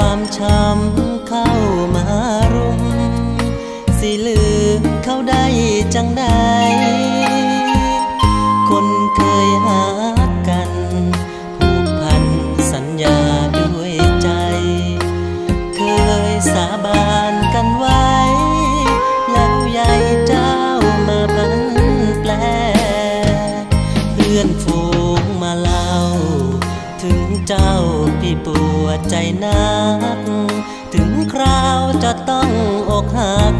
ความช้ำเข้ามารุม สิลืมเขาได้จังใด คนเคยหากันผูกพันสัญญาด้วยใจ เคยสาบานกันไว้ แล้วใหญ่เจ้ามาพันแปล เพื่อนฝูงมาเล่า ถึงเจ้าพี่ปู ใจนัก ถึงคราวจะต้องอกหัก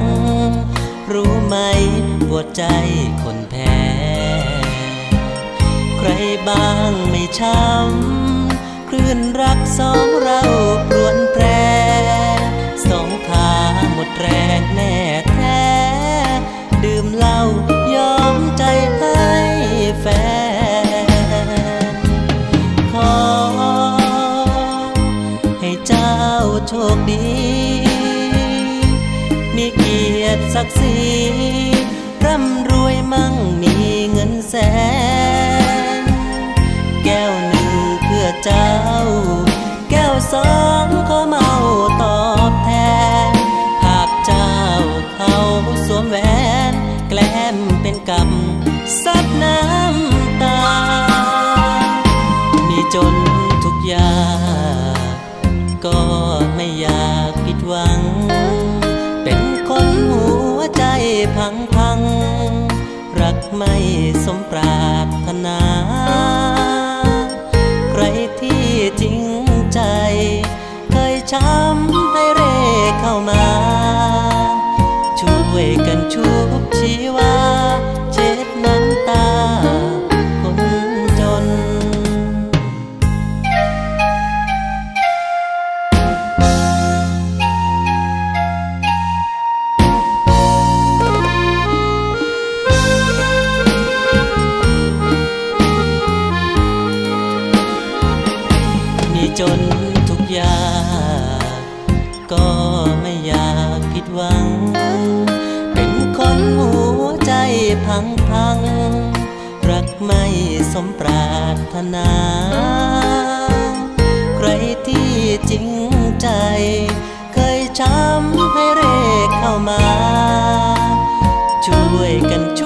รู้ไหมปวดใจคนแพ้ ใครบ้างไม่ช้ำคลื่นรักสองเราปรวนแพรสองขาหมดแรงแน่ คดี มีเกียรติศักดิ์ศรีร่ำรวยมั่งมีเงินแสน แก้วหนึ่งเพื่อเจ้า แก้วสองขอเมาตอบแทน หากเจ้าเขาสวมแหวน แกล้มเป็นกำซับน้ำตา มีจน ราถนา ใครที่จริงใจ เคยช้ำให้เร่เข้ามา ช่วยกันชุบชีวา จนทุกอย่างก็ไม่อยากผิดหวัง เป็นคนหัวใจพังพัง รักไม่สมปรารถนา ใครที่จริงใจ เคยช้ำให้เรกเข้ามา ช่วยกันช่วย